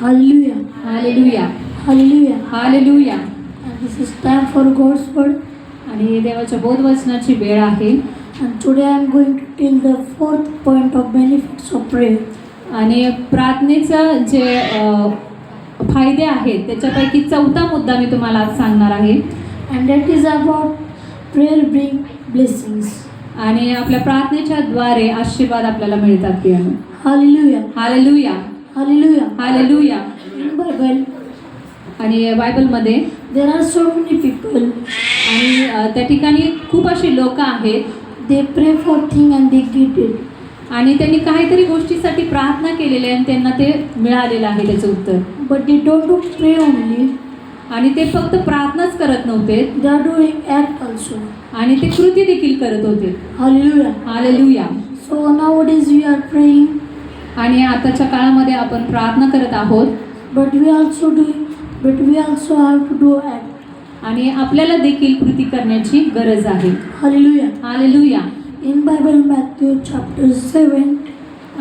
Hallelujah. Hallelujah Hallelujah. Hallelujah And this is time for God's word. आणि देवाच्या बोधवचनाची वेळ आहे And today I am going to tell the fourth point of benefits of prayer. आणि प्रार्थनेचं जे फायदे आहेत त्याच्यापैकी चौथा मुद्दा मी तुम्हाला आज सांगणार आहे And that is about prayer bring blessings. आणि आपल्या प्रार्थनेच्या द्वारे आशीर्वाद आपल्याला मिळतात Hallelujah. हालेलुया हालेलुया बायबल आणि बायबलमध्ये there are so many people आणि त्या ठिकाणी खूप असे लोक आहेत. They pray for thing and they get it आणि त्यांनी काहीतरी गोष्टीसाठी प्रार्थना केलेली आहे आणि त्यांना ते मिळालेलं आहे त्याचं उत्तर. But they don't do pray only आणि ते फक्त प्रार्थनाच करत नव्हते. आणि ते कृती देखील करत होते. Hallelujah hallelujah so now is you are praying आणि आताच्या काळामध्ये आपण प्रार्थना करत आहोत. But we also do but we also have to do at आणि आपल्याला देखील कृती करण्याची गरज आहे. Hallelujah hallelujah in Bible Matthew chapter seven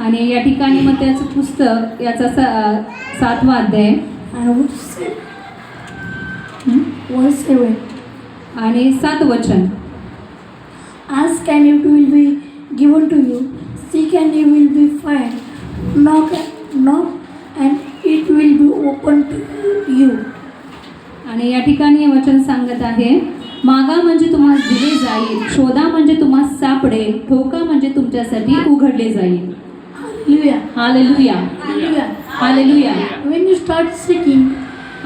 आणि या ठिकाणी मग त्याचं पुस्तक याचा सा सातवा अध्याय. आणि सात वचन. आज can you to will be given to you see can you will be five Knock and knock and it will be open to you. आणि या ठिकाणी हे वचन सांगत आहे मागा म्हणजे तुम्हाला दिले जाईल शोधा म्हणजे तुम्हाला सापडेल ठोका म्हणजे तुमच्यासाठी उघडले जाईल Hallelujah. Hallelujah Hallelujah. Hallelujah When you start seeking,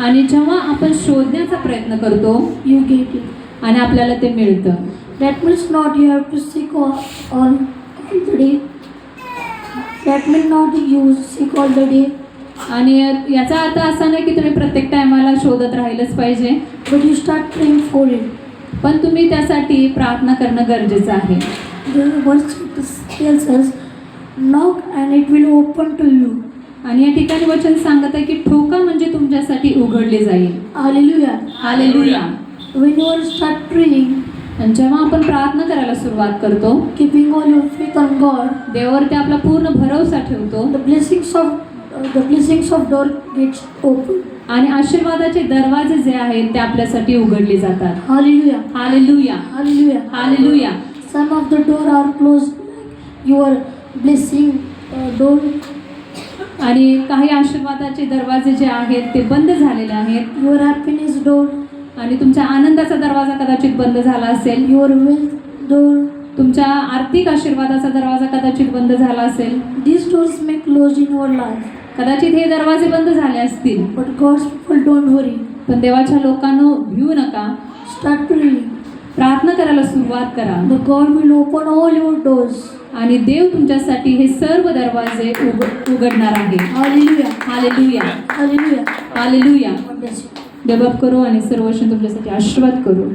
आणि जेव्हा आपण शोधण्याचा प्रयत्न करतो you get it. आणि आपल्याला ते मिळतं That means not you have to seek all, all the day. That will not use it all the day आणि याचा अर्थ असा नाही की तुम्ही प्रत्येक टायमाला शोधत राहिलंच पाहिजे. बट यू स्टार्ट ट्रेन फोल पण तुम्ही त्यासाठी प्रार्थना करणं गरजेचं आहे. Knock and it will open to you आणि या ठिकाणी वचन सांगत आहे की ठोका म्हणजे तुमच्यासाठी उघडले जाईल. Hallelujah hallelujah when your start training आणि जेव्हा आपण प्रार्थना करायला सुरुवात करतो keeping on your free con God देवर ते आपला पूर्ण भरोसा ठेवतो. The blessings of the blessings of door gates open आणि आशीर्वादाचे दरवाजे जे आहेत ते आपल्यासाठी उघडले जातात. Hallelujah hallelujah hallelujah hallelujah some of the door are close your blessing door आणि काही आशीर्वादाचे दरवाजे जे आहेत ते बंद झालेले आहेत. युअर हॅपीनेस डोर आणि तुमच्या आनंदाचा दरवाजा कदाचित बंद झाला असेल Your wealth door. तुमच्या आर्थिक आशीर्वादाचा दरवाजा कदाचित बंद झाला असेल These doors may close in your life. कदाचित हे दरवाजे बंद झाले असतील But God's people don't worry. पण देवाच्या लोकांनो भिऊ नका Start praying. प्रार्थना करायला सुरुवात करा The God will open all your doors. आणि देव तुमच्यासाठी हे सर्व दरवाजे उघ उघडणार आहे. Hallelujah. Hallelujah bless you. Develop करू आणि सर्व तुमच्यासाठी आशीर्वाद करू.